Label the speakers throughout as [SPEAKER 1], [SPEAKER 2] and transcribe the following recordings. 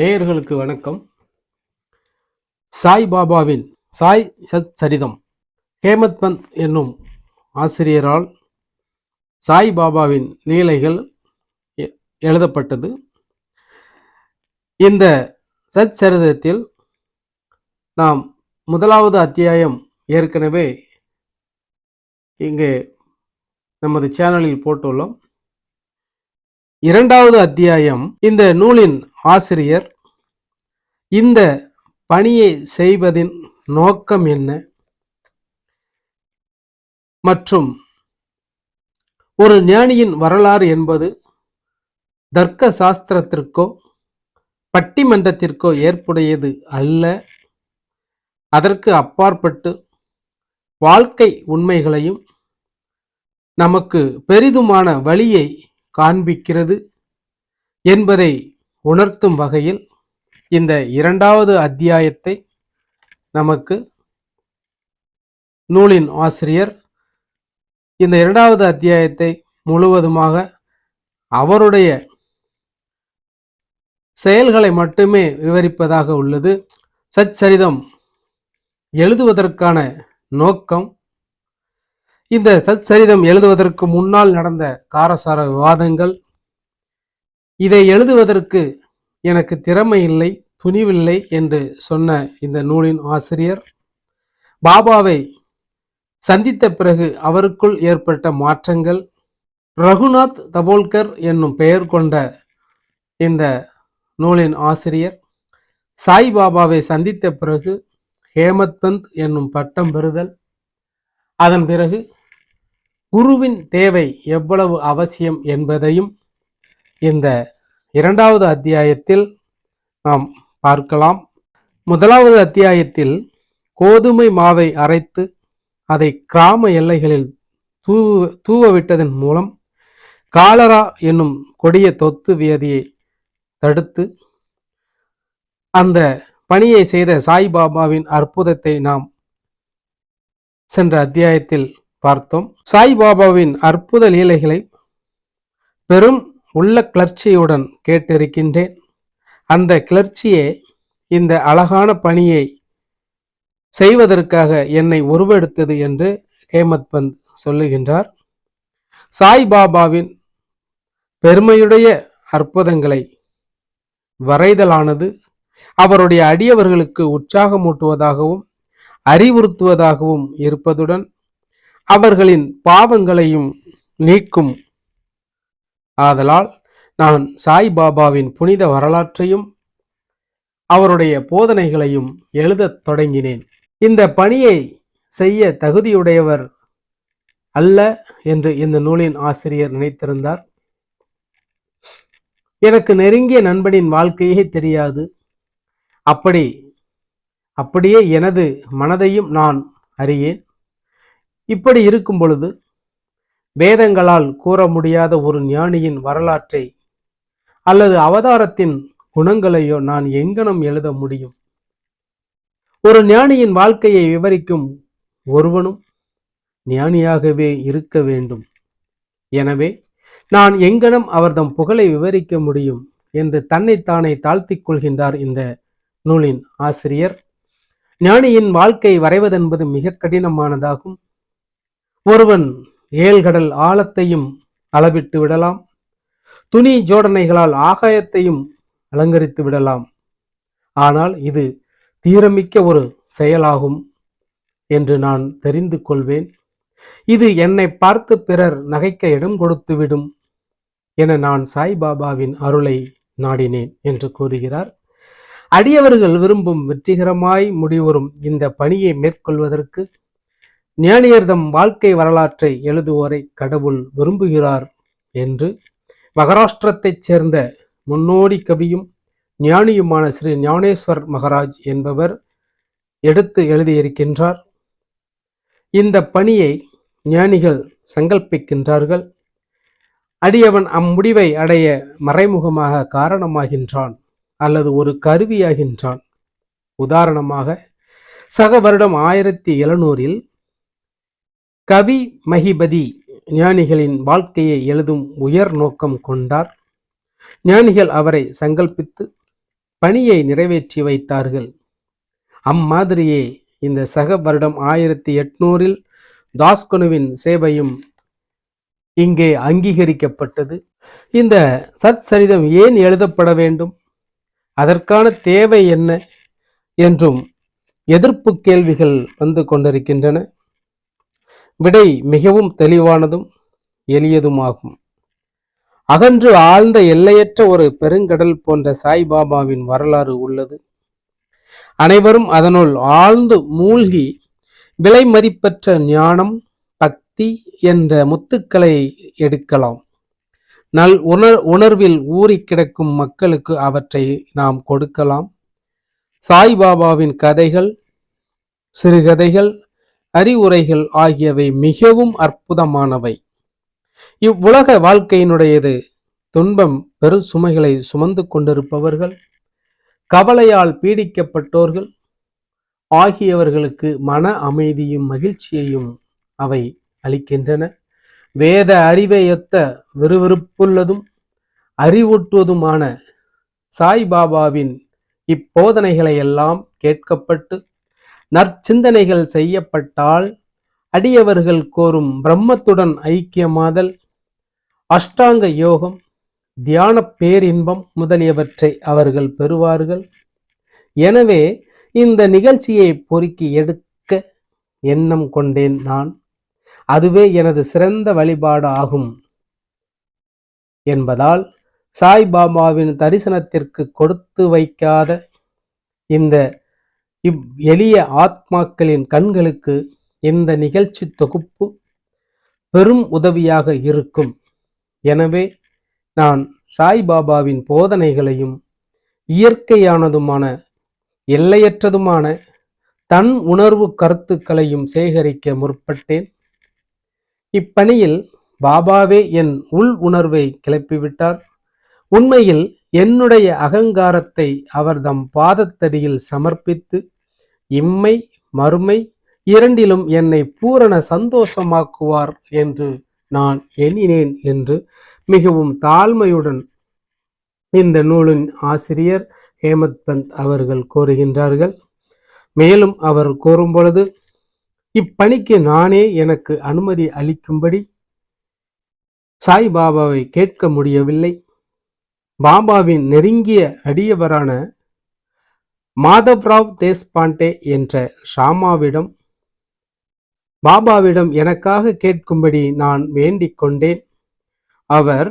[SPEAKER 1] நேயர்களுக்கு வணக்கம். சாய் பாபாவின் சாய் சத் சரிதம் ஹேமத் பந்த் என்னும் ஆசிரியரால் சாய் பாபாவின் லீலைகள் எ- எழுதப்பட்டது. இந்த சச்சரிதத்தில் நாம் முதலாவது அத்தியாயம் ஏற்கனவே இங்கே நமது சேனலில் போட்டுள்ளோம். இரண்டாவது அத்தியாயம். இந்த நூலின் ஆசிரியர் இந்த பணியை செய்வதின் நோக்கம் என்ன? மற்றும் ஒரு ஞானியின் வரலாறு என்பது தர்க்க சாஸ்திரத்திற்கோ பட்டிமன்றத்திற்கோ ஏற்புடையது அல்ல. அதற்கு அப்பாற்பட்டு வாழ்க்கை உண்மைகளையும் நமக்கு பெரிதுமான வழியை காண்பிக்கிறது என்பதை உணர்த்தும் வகையில் இந்த இரண்டாவது அத்தியாயத்தை நமக்கு நூலின் ஆசிரியர் இந்த இரண்டாவது அத்தியாயத்தை முழுவதுமாக அவருடைய செயல்களை மட்டுமே விவரிப்பதாக உள்ளது. சச்சரிதம் எழுதுவதற்கான நோக்கம் இந்த சச்சரிதம் எழுதுவதற்கு முன்னால் நடந்த காரசார விவாதங்கள். இதை எழுதுவதற்கு எனக்கு திறமை இல்லை துணிவில்லை என்று சொன்ன இந்த நூலின் ஆசிரியர். பாபாவை சந்தித்த பிறகு அவருக்குள் ஏற்பட்ட மாற்றங்கள். ரகுநாத் தபோல்கர் என்னும் பெயர் கொண்ட இந்த நூலின் ஆசிரியர். சாய் பாபாவை சந்தித்த பிறகு ஹேமத்பந்த் என்னும் பட்டம் பெறுதல். அதன் பிறகு குருவின் தேவை எவ்வளவு அவசியம் என்பதையும் இந்த இரண்டாவது அத்தியாயத்தில் நாம் பார்க்கலாம். முதலாவது அத்தியாயத்தில் கோதுமை மாவை அரைத்து அதை கிராம எல்லைகளில் தூவு தூவ விட்டதன் மூலம் காலரா என்னும் கொடிய தொத்து வியாதியை தடுத்து அந்த பணியை செய்த சாய்பாபாவின் அற்புதத்தை நாம் சென்ற அத்தியாயத்தில் பார்த்தோம். சாய்பாபாவின் அற்புத லீலைகளை பெரும் உள்ள கிளர்ச்சியுடன் கேட்டிருக்கின்றேன். அந்த கிளர்ச்சியே இந்த அழகான பணியை செய்வதற்காக என்னை உருவெடுத்தது என்று ஹேமத் பந்த் சொல்லுகின்றார். சாய்பாபாவின் பெருமையுடைய அற்புதங்களை வரைதலானது அவருடைய அடியவர்களுக்கு உற்சாகமூட்டுவதாகவும் அறிவுறுத்துவதாகவும் இருப்பதுடன் அவர்களின் பாவங்களையும் நீக்கும். ஆதலால் நான் சாய் பாபாவின் புனித வரலாற்றையும் அவருடைய போதனைகளையும் எழுதத் தொடங்கினேன். இந்த பணியை செய்ய தகுதியுடையவர் அல்ல என்று இந்த நூலின் ஆசிரியர் நினைத்திருந்தார். எனக்கு நெருங்கிய நண்பனின் வாழ்க்கையே தெரியாது. அப்படி அப்படியே எனது மனதையும் நான் அறியேன். இப்படி இருக்கும் பொழுது வேதங்களால் கூற முடியாத ஒரு ஞானியின் வரலாற்றை அல்லது அவதாரத்தின் குணங்களையோ நான் எங்கனம் எழுத முடியும்? ஒரு ஞானியின் வாழ்க்கையை விவரிக்கும் ஒருவனும் ஞானியாகவே இருக்க வேண்டும். எனவே நான் எங்கனம் அவர்தம் புகழை விவரிக்க முடியும் என்று தன்னைத்தானே தாழ்த்திக் கொள்கின்றார் இந்த நூலின் ஆசிரியர். ஞானியின் வாழ்க்கை வரைவதென்பது மிக கடினமானதாகும். ஒருவன் ஏழ்கடல் ஆழத்தையும் அளவிட்டு விடலாம். துணி ஜோடனைகளால் ஆகாயத்தையும் அலங்கரித்து விடலாம். ஆனால் இது தீரமிக்க ஒரு செயலாகும் என்று நான் தெரிந்து கொள்வேன். இது என்னை பார்த்து பிறர் நகைக்க இடம் கொடுத்துவிடும் என நான் சாய்பாபாவின் அருளை நாடினேன் என்று கூறுகிறார். அடியவர்கள் விரும்பும் வெற்றிகரமாய் முடிவரும் இந்த பணியை மேற்கொள்வதற்கு ஞானியர்தம் வாழ்க்கை வரலாற்றை எழுதுவோரை கடவுள் விரும்புகிறார் என்று மகாராஷ்டிரத்தைச் சேர்ந்த முன்னோடி கவியும் ஞானியுமான ஸ்ரீ ஞானேஸ்வர் மகராஜ் என்பவர் எடுத்து எழுதியிருக்கின்றார். இந்த பணியை ஞானிகள் சங்கல்பிக்கின்றார்கள். அடியவன் அம்முடிவை அடைய மறைமுகமாக காரணமாகின்றான் அல்லது ஒரு கருவியாகின்றான். உதாரணமாக சக வருடம் ஆயிரத்தி எழுநூறில் கவி மகிபதி ஞானிகளின் வாழ்க்கையை எழுதும் உயர் நோக்கம் கொண்டார். ஞானிகள் அவரை சங்கல்பித்து பணியை நிறைவேற்றி வைத்தார்கள். அம்மாதிரியே இந்த சக வருடம் ஆயிரத்தி எட்நூறில் தாஸ்கனுவின் சேவையும் இங்கே அங்கீகரிக்கப்பட்டது. இந்த சத்சரிதம் ஏன் எழுதப்பட வேண்டும்? அதற்கான தேவை என்ன? என்றும் எதிர்ப்பு கேள்விகள் வந்து கொண்டிருக்கின்றன. விடை மிகவும் தெளிவானதும் எளியதுமாகும். அகன்று ஆழ்ந்த எல்லையற்ற ஒரு பெருங்கடல் போன்ற சாய்பாபாவின் வரலாறு உள்ளது. அனைவரும் அதனுள் ஆழ்ந்து மூழ்கி விலை மதிப்பற்ற ஞானம் பக்தி என்ற முத்துக்களை எடுக்கலாம். நல் உணர் உணர்வில் ஊறி கிடக்கும் மக்களுக்கு அவற்றை நாம் கொடுக்கலாம். சாய்பாபாவின் கதைகள் சிறுகதைகள் அறிவுரைகள் ஆகியவை மிகவும் அற்புதமானவை. இவ்வுலக வாழ்க்கையினுடையது துன்பம் பெரு சுமைகளை சுமந்து கொண்டிருப்பவர்கள் கவலையால் பீடிக்கப்பட்டோர்கள் ஆகியவர்களுக்கு மன அமைதியும் மகிழ்ச்சியையும் அவை அளிக்கின்றன. வேத அறிவை எத்த விறுவிறுப்புள்ளதும் அறிவூட்டுவதுமான சாய்பாபாவின் இப்போதனைகளை எல்லாம் கேட்கப்பட்டு நற்சிந்தனைகள் செய்யப்பட்டால் அடியவர்கள் கோரும் பிரம்மத்துடன் ஐக்கியமாதல் அஷ்டாங்க யோகம் தியான பேரின்பம் முதலியவற்றை அவர்கள் பெறுவார்கள். எனவே இந்த நிகழ்ச்சியை பொறுக்கி எடுக்க எண்ணம் கொண்டேன் நான். அதுவே எனது சிறந்த வழிபாடு ஆகும் என்பதால் சாய்பாபாவின் தரிசனத்திற்கு கொடுத்து வைக்காத இந்த இவ் எளிய ஆத்மாக்களின் கண்களுக்கு இந்த நிகழ்ச்சி தொகுப்பு பெரும் உதவியாக இருக்கும். எனவே நான் சாய்பாபாவின் போதனைகளையும் இயற்கையானதுமான எல்லையற்றதுமான தன் உணர்வு கருத்துக்களையும் சேகரிக்க முற்பட்டேன். இப்பணியில் பாபாவே என் உள் உணர்வை கிளப்பிவிட்டார். உண்மையில் என்னுடைய அகங்காரத்தை அவர் தம் பாதத்தடியில் சமர்ப்பித்து இம்மை மறுமை இரண்டிலும் என்னை பூரண சந்தோஷமாக்குவார் என்று நான் எண்ணினேன் என்று மிகவும் தாழ்மையுடன் இந்த நூலின் ஆசிரியர் ஹேமத் பந்த் அவர்கள் கூறுகின்றார்கள். மேலும் அவர் கூறும் பொழுது இப்பணிக்கு நானே எனக்கு அனுமதி அளிக்கும்படி சாய்பாபாவை கேட்க முடியவில்லை. பாபாவின் நெருங்கிய அடியவரான மாதவ்ராவ் தேஷ்பாண்டே என்ற ஷாமாவிடம் பாபாவிடம் எனக்காக கேட்கும்படி நான் வேண்டிக் கொண்டேன். அவர்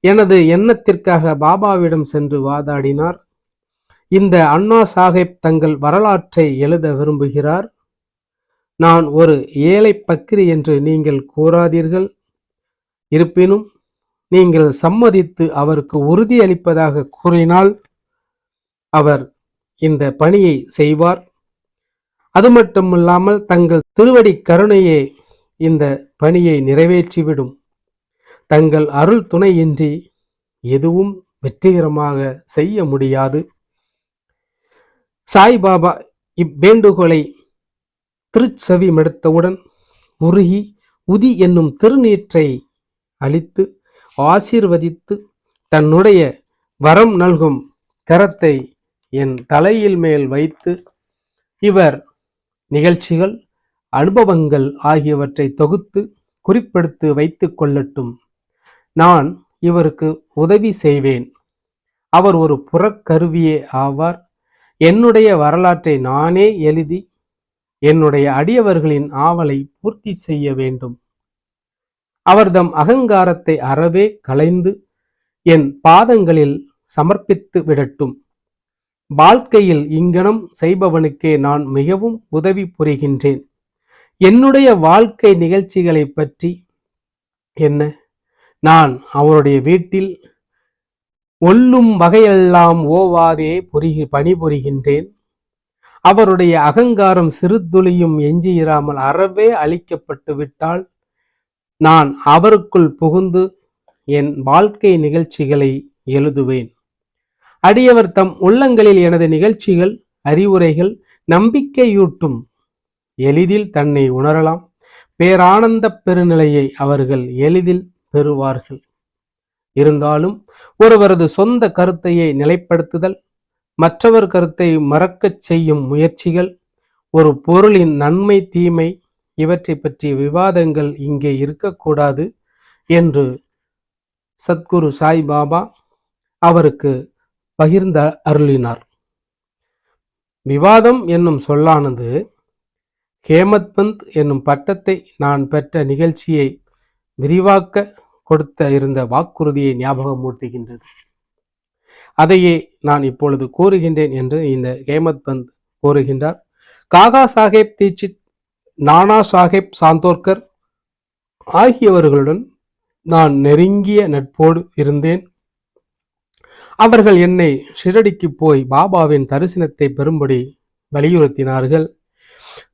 [SPEAKER 1] எனது எண்ணத்திற்காக பாபாவிடம் சென்று வாதாடினார். இந்த அண்ணா சாஹேப் தங்கள் வரலாற்றை எழுத விரும்புகிறார். நான் ஒரு ஏழை பக்கிரி என்று நீங்கள் கூறாதீர்கள். இருப்பினும் நீங்கள் சம்மதித்து அவருக்கு உறுதியளிப்பதாக கூறினால் அவர் இந்த பணியை செய்வார். அது மட்டுமில்லாமல் தங்கள் திருவடி கருணையே இந்த பணியை நிறைவேற்றிவிடும். தங்கள் அருள் துணையின்றி எதுவும் வெற்றிகரமாக செய்ய முடியாது. சாய்பாபா இவ்வேண்டுகோளை திருச்செவி மெடுத்தவுடன் உருகி உதி என்னும் திருநீற்றை அளித்து ஆசீர்வதித்து தன்னுடைய வரம் நல்கும் கரத்தை என் தலையில் மேல் வைத்து இவர் நிகழ்ச்சிகள் அனுபவங்கள் ஆகியவற்றை தொகுத்து குறிப்பெடுத்து வைத்து கொள்ளட்டும். நான் இவருக்கு உதவி செய்வேன். அவர் ஒரு புறக்கருவியே ஆவார். என்னுடைய வரலாற்றை நானே எழுதி என்னுடைய அடியவர்களின் ஆவலை பூர்த்தி செய்ய வேண்டும். அவர்தம் அகங்காரத்தை அறவே களைந்து என் பாதங்களில் சமர்ப்பித்து விடட்டும். வாழ்க்கையில் இங்கனம் செய்பவனுக்கே நான் மிகவும் உதவி புரிகின்றேன். என்னுடைய வாழ்க்கை நிகழ்ச்சிகளை பற்றி என்ன? நான் அவருடைய வீட்டில் ஒல்லும் வகையெல்லாம் ஓவாதே புரிகி பணிபுரிகின்றேன். அவருடைய அகங்காரம் சிறுதுளியும் எஞ்சியிராமல் அறவே அழிக்கப்பட்டு விட்டால் நான் அவருக்குள் புகுந்து என் வாழ்க்கை நிகழ்ச்சிகளை எழுதுவேன். அடியவர் தம் உள்ளங்களில் எனது நிகழ்ச்சிகள் அறிவுரைகள் நம்பிக்கையூட்டும். எளிதில் தன்னை உணரலாம். பேரானந்த பெருநிலையை அவர்கள் எளிதில் பெறுவார்கள். இருந்தாலும் ஒருவரது சொந்த கருத்தையை நிலைப்படுத்துதல் மற்றவர் கருத்தை மறக்கச் செய்யும் முயற்சிகள் ஒரு பொருளின் நன்மை தீமை இவற்றை பற்றிய விவாதங்கள் இங்கே இருக்கக்கூடாது என்று சத்குரு சாய் பாபா அவருக்கு பகிர்ந்த அருளினார். விவாதம் என்னும் சொல்லானது ஹேமத் பந்த் என்னும் பட்டத்தை நான் பெற்ற நிகழ்ச்சியை விரிவாக்க கொடுத்த இருந்த வாக்குறுதியை ஞாபகமூட்டுகின்றது. அதையே நான் இப்பொழுது கூறுகின்றேன் என்று இந்த ஹேமத் பந்த் கூறுகின்றார். காகா சாஹேப் தீட்சித் நானா சாஹேப் சாந்தோர்கர் ஆகியவர்களுடன் நான் நெருங்கிய நட்போடு இருந்தேன். அவர்கள் என்னை ஷிரடிக்கு போய் பாபாவின் தரிசனத்தை பெறும்படி வலியுறுத்தினார்கள்.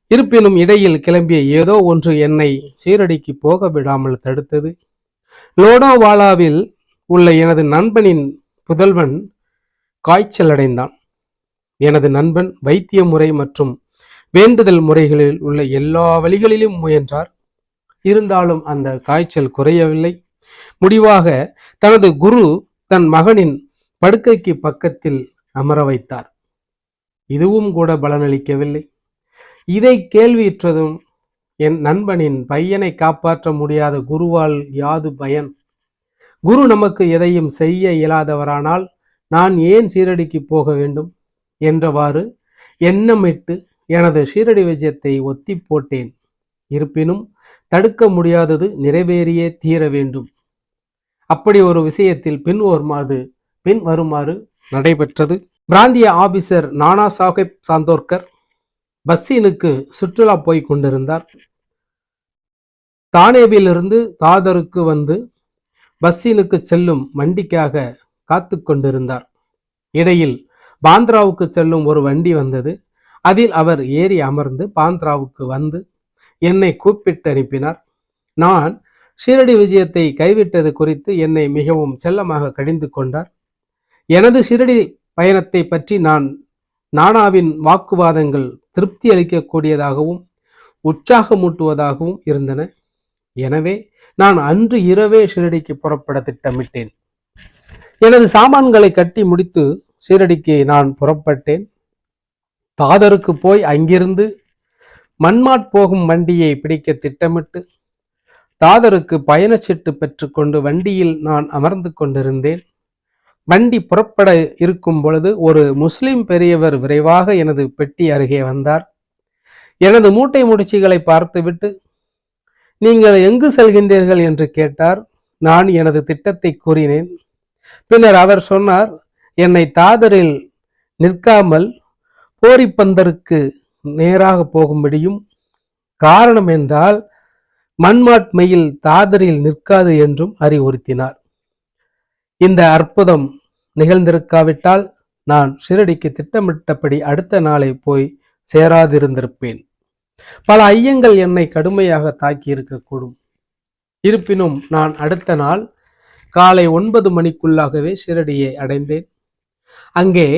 [SPEAKER 1] இருப்பினும் இடையில் கிளம்பிய ஏதோ ஒன்று என்னை சீரடிக்கு போக விடாமல் தடுத்தது. லோடோவாலாவில் உள்ள எனது நண்பனின் புதல்வன் காய்ச்சல் அடைந்தான் எனது நண்பன் வைத்திய முறை மற்றும் வேண்டுதல் முறைகளில் உள்ள எல்லா வழிகளிலும் முயன்றார். இருந்தாலும் அந்த காய்ச்சல் குறையவில்லை. முடிவாக தனது குரு தன் மகனின் படுக்கைக்கு பக்கத்தில் அமர வைத்தார். இதுவும் கூட பலனளிக்கவில்லை. இதை கேள்வியுற்றதும் என் நண்பனின் பையனை காப்பாற்ற முடியாத குருவால் யாது பயன்? குரு நமக்கு எதையும் செய்ய இயலாதவரானால் நான் ஏன் சீரடிக்கு போக வேண்டும்? என்றவாறு எண்ணமிட்டு எனது ஷீரடி விஜயத்தை ஒத்தி போட்டேன். இருப்பினும் தடுக்க முடியாதது நிறைவேறியே தீர வேண்டும். அப்படி ஒரு விஷயத்தில் பின் வருமாறு பின் வருமாறு நடைபெற்றது. பிராந்திய ஆபீசர் நானா சாஹிப் சாந்தோர்கர் பஸ்ஸினுக்கு சுற்றுலா போய் கொண்டிருந்தார். தானேவிலிருந்து தாதருக்கு வந்து பஸ்ஸினுக்கு செல்லும் வண்டிக்காக காத்து கொண்டிருந்தார். இடையில் பாந்த்ராவுக்கு செல்லும் ஒரு வண்டி வந்தது. அதில் அவர் ஏறி அமர்ந்து பாந்த்ராவுக்கு வந்து என்னை கூப்பிட்டு அனுப்பினார் நான் ஷீரடி விஜயத்தை கைவிட்டது குறித்து என்னை மிகவும் செல்லமாக கடிந்து கொண்டார். எனது ஷீரடி பயணத்தை பற்றி நான் நானாவின் வாக்குவாதங்கள் திருப்தி அளிக்கக்கூடியதாகவும் உற்சாகமூட்டுவதாகவும் இருந்தன. எனவே நான் அன்று இரவே ஷிரடிக்கு புறப்பட திட்டமிட்டேன். எனது சாமான்களை கட்டி முடித்து ஷீரடிக்கு நான் புறப்பட்டேன். தாதருக்கு போய் அங்கிருந்து மன்மாட் போகும் வண்டியை பிடிக்க திட்டமிட்டு தாதருக்கு பயணச்சீட்டு பெற்றுக்கொண்டு வண்டியில் நான் அமர்ந்து கொண்டிருந்தேன். வண்டி புறப்பட இருக்கும் பொழுது ஒரு முஸ்லிம் பெரியவர் விரைவாக எனது பெட்டி அருகே வந்தார். எனது மூட்டை முடிச்சுகளை பார்த்துவிட்டு நீங்கள் எங்கு செல்கின்றீர்கள்? என்று கேட்டார். நான் எனது திட்டத்தை கூறினேன். பின்னர் அவர் சொன்னார் என்னை தாதரில் நிற்காமல் போரிப்பந்தருக்கு நேராக போகும்படியும் காரணம் என்றால் மண்மாட்மையில் தாதரில் நிற்காது என்றும் அறிவுறுத்தினார். இந்த அற்புதம் நிகழ்ந்திருக்காவிட்டால் நான் ஷிரடிக்கு திட்டமிட்டபடி அடுத்த நாளை போய் சேராதிருந்திருப்பேன். பல ஐயங்கள் என்னை கடுமையாக தாக்கி இருக்கக்கூடும் இருப்பினும் நான் அடுத்த நாள் காலை ஒன்பது மணிக்குள்ளாகவே ஷிரடியை அடைந்தேன். அங்கே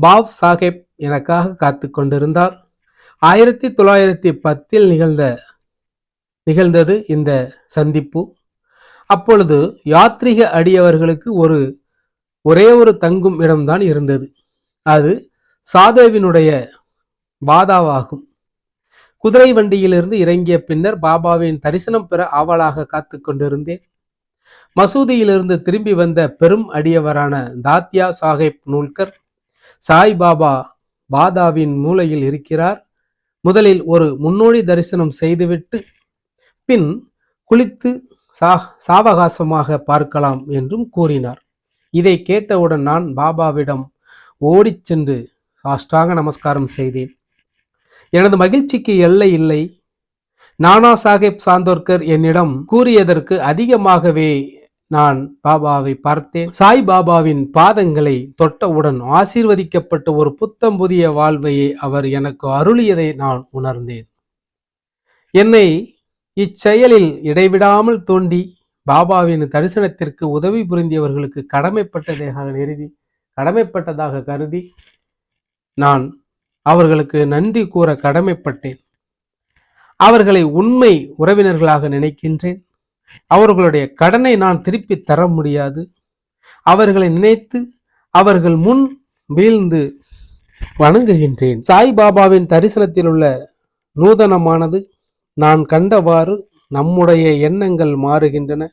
[SPEAKER 1] பாப் சாஹேப் எனக்காக காத்து கொண்டிருந்தார். ஆயிரத்தி தொள்ளாயிரத்தி பத்தில் நிகழ்ந்த நிகழ்ந்தது இந்த சந்திப்பு. அப்பொழுது யாத்ரீக அடியவர்களுக்கு ஒரு ஒரே ஒரு தங்கும் இடம்தான் இருந்தது. அது சாதேவினுடைய பாதாவாகும் குதிரை வண்டியிலிருந்து இறங்கிய பின்னர் பாபாவின் தரிசனம் பெற ஆவலாக காத்து கொண்டிருந்தேன். மசூதியிலிருந்து திரும்பி வந்த பெரும் அடியவரான தாத்யா சாஹேப் நூல்கர் சாய்பாபா பாதாவின் மூலையில் இருக்கிறார். முதலில் ஒரு முன்னோடி தரிசனம் செய்துவிட்டு பின் குளித்து சா சாவகாசமாக பார்க்கலாம் என்றும் கூறினார். இதை கேட்டவுடன் நான் பாபாவிடம் ஓடிச் சென்று சாஷ்டாங்க நமஸ்காரம் செய்தேன். எனது மகிழ்ச்சிக்கு எல்லை இல்லை. நானா சாஹேப் சாந்தோர்கர் என்னிடம் கூறியதற்கு அதிகமாகவே நான் பாபாவை பார்த்தேன். சாய் பாபாவின் பாதங்களை தொட்டவுடன் ஆசீர்வதிக்கப்பட்ட ஒரு புத்தம் புதிய வாழ்வையை அவர் எனக்கு அருளியதை நான் உணர்ந்தேன். என்னை இச்செயலில் இடைவிடாமல் தோண்டி பாபாவின் தரிசனத்திற்கு உதவி புரிந்தியவர்களுக்கு கடமைப்பட்டதாக நிறுதி கடமைப்பட்டதாக கருதி நான் அவர்களுக்கு நன்றி கூற கடமைப்பட்டேன். அவர்களை உண்மை உறவினர்களாக நினைக்கின்றேன். அவர்களுடைய கடனை நான் திருப்பி தர முடியாது. அவர்களை நினைத்து அவர்கள் முன் வீழ்ந்து வணங்குகின்றேன். சாய்பாபாவின் தரிசனத்தில் உள்ள நூதனமானது நான் கண்டவாறு நம்முடைய எண்ணங்கள் மாறுகின்றன.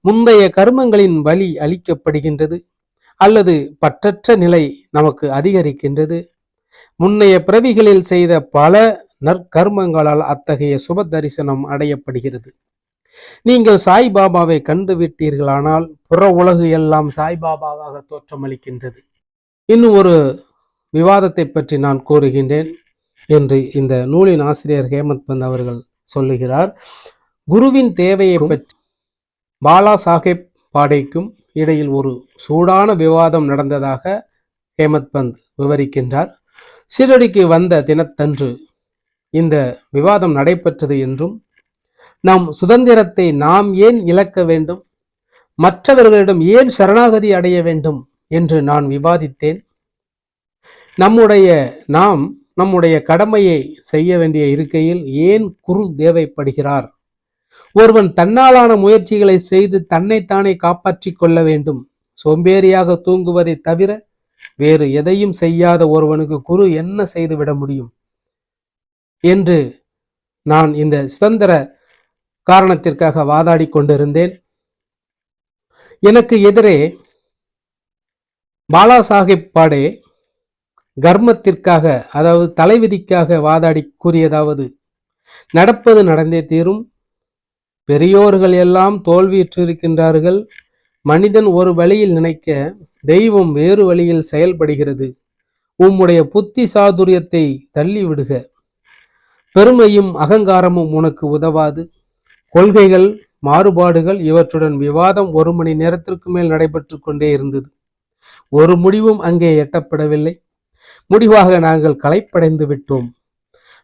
[SPEAKER 1] முந்தைய கர்மங்களின் வழி அளிக்கப்படுகின்றது அல்லது பற்றற்ற நிலை நமக்கு அதிகரிக்கின்றது. முன்னைய பிறவிகளில் செய்த பல நற்கர்மங்களால் அத்தகைய சுப தரிசனம் அடையப்படுகிறது. நீங்கள் சாய்பாபாவை கண்டு விட்டீர்களானால் புற உலகு எல்லாம் சாய்பாபாவாக தோற்றமளிக்கின்றது. இன்னும் ஒரு விவாதத்தை பற்றி நான் கூறுகின்றேன் என்று இந்த நூலின் ஆசிரியர் ஹேமந்த் பந்த் அவர்கள் சொல்லுகிறார். குருவின் தேவையை பற்றி பாலா சாஹேப் பாடேக்கும் இடையில் ஒரு சூடான விவாதம் நடந்ததாக ஹேமத் பந்த் விவரிக்கின்றார். சீரடிக்கு வந்த தினத்தன்று இந்த விவாதம் நடைபெற்றது என்றும் நம் சுதந்திரத்தை நாம் ஏன் இழக்க வேண்டும்? மற்றவர்களிடம் ஏன் சரணாகதி அடைய வேண்டும் என்று நான் விவாதித்தேன். நம்முடைய நாம் நம்முடைய கடமையை செய்ய வேண்டிய இருக்கையில் ஏன் குரு தேவைப்படுகிறார்? ஒருவன் தன்னாலான முயற்சிகளை செய்து தன்னைத்தானே காப்பாற்றி கொள்ள வேண்டும். சோம்பேறியாக தூங்குவதை தவிர வேறு எதையும் செய்யாத ஒருவனுக்கு குரு என்ன செய்துவிட முடியும்? என்று நான் இந்த சுதந்திர காரணத்திற்காக வாதாடி கொண்டிருந்தேன். எனக்கு எதிரே பாலா சாஹிப் பாடே கர்மத்திற்காக அதாவது தலைவிதிக்காக வாதாடி கூறியதாவது நடப்பது நடந்தே தீரும். பெரியோர்கள் எல்லாம் தோல்வியுற்றிருக்கின்றார்கள். மனிதன் ஒரு வழியில் நினைக்க தெய்வம் வேறு வழியில் செயல்படுகிறது. உம்முடைய புத்தி சாதுரியத்தை தள்ளி விடுக பெருமையும் அகங்காரமும் உனக்கு உதவாது. கொள்கைகள் மாறுபாடுகள் இவற்றுடன் விவாதம் ஒரு மணி நேரத்திற்கு மேல் நடைபெற்று கொண்டே இருந்தது. ஒரு முடிவும் அங்கே எட்டப்படவில்லை. முடிவாக நாங்கள் களைப்படைந்து விட்டோம்.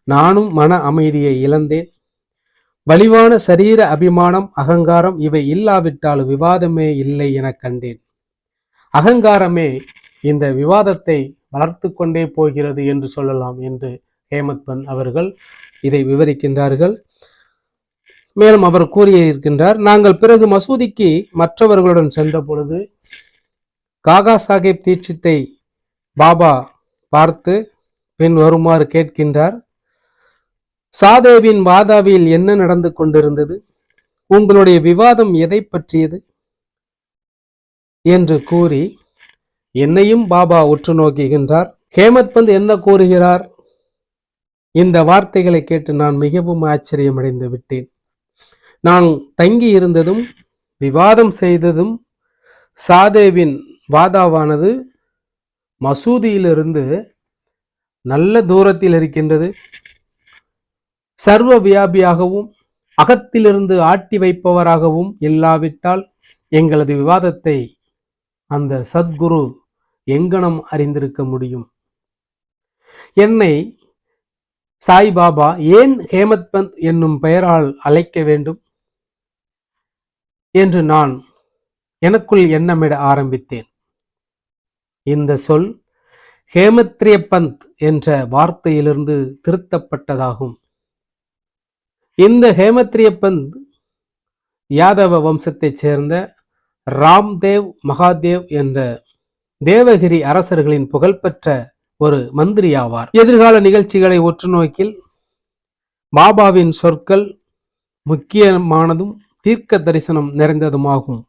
[SPEAKER 1] நானும் மன அமைதியை இழந்தேன். வலிவான சரீர அபிமானம் அகங்காரம் இவை இல்லாவிட்டால் விவாதமே இல்லை என கண்டேன். அகங்காரமே இந்த விவாதத்தை வளர்த்து கொண்டே போகிறது என்று சொல்லலாம் என்று ஹேமத் பந்த் அவர்கள் இதை விவரிக்கின்றார்கள். மேலும் அவர் கூறியிருக்கின்றார் நாங்கள் பிறகு மசூதிக்கு மற்றவர்களுடன் சென்ற பொழுது காகா சாஹேப் தீட்சித்தை பாபா பார்த்து பின் வருமாறு கேட்கின்றார் சாதேவின் வாதாவில் என்ன நடந்து கொண்டிருந்தது? உங்களுடைய விவாதம் எதை பற்றியது? என்று கூறி என்னையும் பாபா உற்று நோக்குகின்றார். ஹேமத் பந்த் என்ன கூறுகிறார்? இந்த வார்த்தைகளை கேட்டு நான் மிகவும் ஆச்சரியமடைந்து விட்டேன். நான் தங்கி இருந்ததும் விவாதம் செய்ததும் சாதேவின் வாதாவானது மசூதியிலிருந்து நல்ல தூரத்தில் இருக்கின்றது. சர்வ வியாபியாகவும் அகத்திலிருந்து ஆட்டி வைப்பவராகவும் இல்லாவிட்டால் எங்களது விவாதத்தை அந்த சத்குரு எங்கனம் அறிந்திருக்க முடியும்? என்னை சாய்பாபா ஏன் ஹேமத் பந்த் என்னும் பெயரால் அழைக்க வேண்டும்? என்று நான் எனக்குள் எண்ணமிட ஆரம்பித்தேன். இந்த சொல் ஹேமத்ரிய பந்த் என்ற வார்த்தையிலிருந்து திருத்தப்பட்டதாகும். இந்த ஹேமத்ரிய பந்த் யாதவ வம்சத்தைச் சேர்ந்த ராம்தேவ் மகாதேவ் என்ற தேவகிரி அரசர்களின் புகழ்பெற்ற ஒரு மந்திரி ஆவார் எதிர்கால நிகழ்ச்சிகளை ஒற்று நோக்கில் பாபாவின் சொற்கள் முக்கியமானதும் தீர்க்க தரிசனம் நிறைந்ததுமாகும்.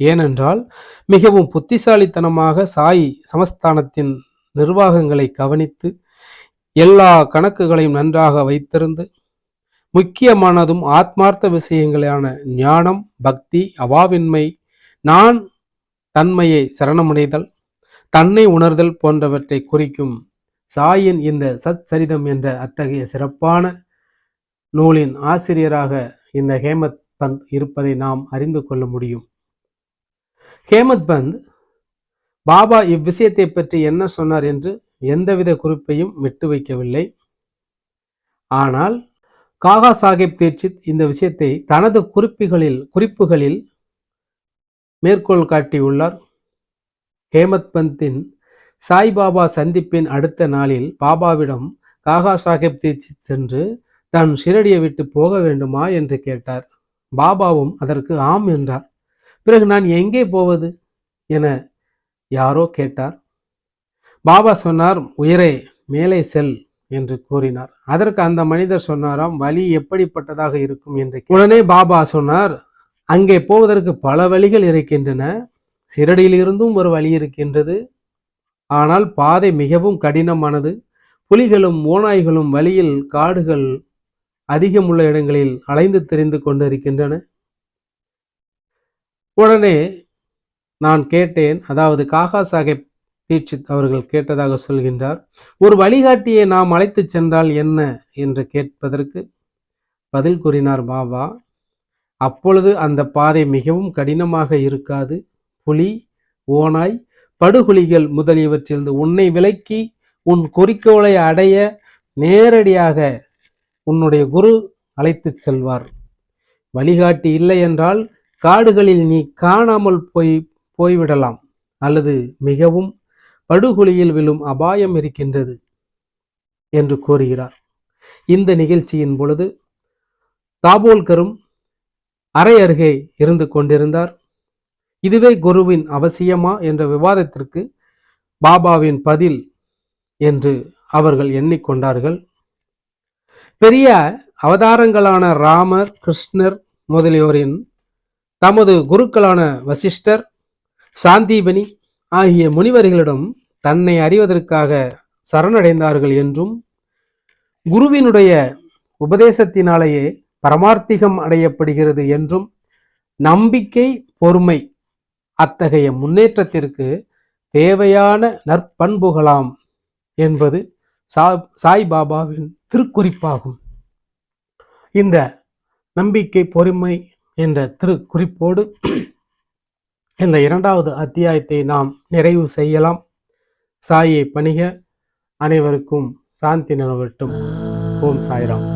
[SPEAKER 1] ஏனென்றால் மிகவும் புத்திசாலித்தனமாக சாய் சமஸ்தானத்தின் நிர்வாகங்களை கவனித்து எல்லா கணக்குகளையும் நன்றாக வைத்திருந்து முக்கியமானதும் ஆத்மார்த்த விஷயங்களான ஞானம் பக்தி அவாவின்மை நான் தன்மையை சரணமடைதல் தன்னை உணர்தல் போன்றவற்றை குறிக்கும் சாயின் இந்த சத் சரிதம் என்ற அத்தகைய சிறப்பான நூலின் ஆசிரியராக இந்த ஹேமத் பந்த் இருப்பதை நாம் அறிந்து கொள்ள முடியும். ஹேமத் பந்த் பாபா இவ்விஷயத்தை பற்றி என்ன சொன்னார் என்று எந்தவித குறிப்பையும் விட்டு வைக்கவில்லை. ஆனால் காகா சாஹிப் தீட்சித் இந்த விஷயத்தை தனது குறிப்புகளில் குறிப்புகளில் மேற்கோள் காட்டியுள்ளார். ஹேமத் பந்தின் சாய்பாபா சந்திப்பின் அடுத்த நாளில் பாபாவிடம் காகா சாஹிப் தீட்சித் சென்று தான் ஷிரடியை விட்டு போக வேண்டுமா என்று கேட்டார். பாபாவும் அதற்கு ஆம் என்றார். பிறகு நான் எங்கே போவது? என யாரோ கேட்டார். பாபா சொன்னார் உயரே மேலே செல் என்று கூறினார். அதற்கு அந்த மனிதர் சொன்னாராம் வழி எப்படிப்பட்டதாக இருக்கும்? என்று உடனே பாபா சொன்னார் அங்கே போவதற்கு பல வழிகள் இருக்கின்றன. சிரடியிலிருந்தும் ஒரு வழி இருக்கின்றது. ஆனால் பாதை மிகவும் கடினமானது. புலிகளும் ஓநாய்களும் வழியில் காடுகள் அதிகமுள்ள இடங்களில் அலைந்து தெரிந்து கொண்டிருக்கின்றன. உடனே நான் கேட்டேன் அதாவது காகா சாஹேப் தீட்சித் அவர்கள் கேட்டதாக சொல்கின்றார் ஒரு வழிகாட்டியை நாம் அழைத்துச் சென்றால் என்ன? என்று கேட்பதற்கு பதில் கூறினார் பாபா அப்பொழுது அந்த பாதை மிகவும் கடினமாக இருக்காது. புலி ஓனாய் படுகுழிகள் முதலியவற்றிலிருந்து உன்னை விலக்கி உன் குறிக்கோளை அடைய நேரடியாக உன்னுடைய குரு அழைத்துச் செல்வார். வழிகாட்டி இல்லை என்றால் காடுகளில் நீ காணாமல் போய் போய்விடலாம். அல்லது மிகவும் படுகொலியில் விழும் அபாயம் இருக்கின்றது என்று கூறுகிறார். இந்த நிகழ்ச்சியின் பொழுது தாபோல்கரும் அறை அருகே இருந்து கொண்டிருந்தார். இதுவே குருவின் அவசியமா என்ற விவாதத்திற்கு பாபாவின் பதில் என்று அவர்கள் எண்ணிக்கொண்டார்கள். பெரிய அவதாரங்களான ராமர் கிருஷ்ணர் முதலியோரின் தமது குருக்களான வசிஷ்டர் சாந்தீபனி ஆகிய முனிவர்களிடம் தன்னை அறிவதற்காக சரணடைந்தார்கள் என்றும் குருவினுடைய உபதேசத்தினாலேயே பரமார்த்திகம் அடையப்படுகிறது என்றும் நம்பிக்கை பொறுமை அத்தகைய முன்னேற்றத்திற்கு தேவையான நற்பண்புகளாம் என்பது சா சாய்பாபாவின் திருக்குறிப்பாகும். இந்த நம்பிக்கை பொறுமை என்ற திருக்குறிப்போடு இந்த இரண்டாவது அத்தியாயத்தை நாம் நிறைவு செய்யலாம். சாயை பணிக. அனைவருக்கும் சாந்தி நிலவட்டும். ஓம் சாய்ராம்.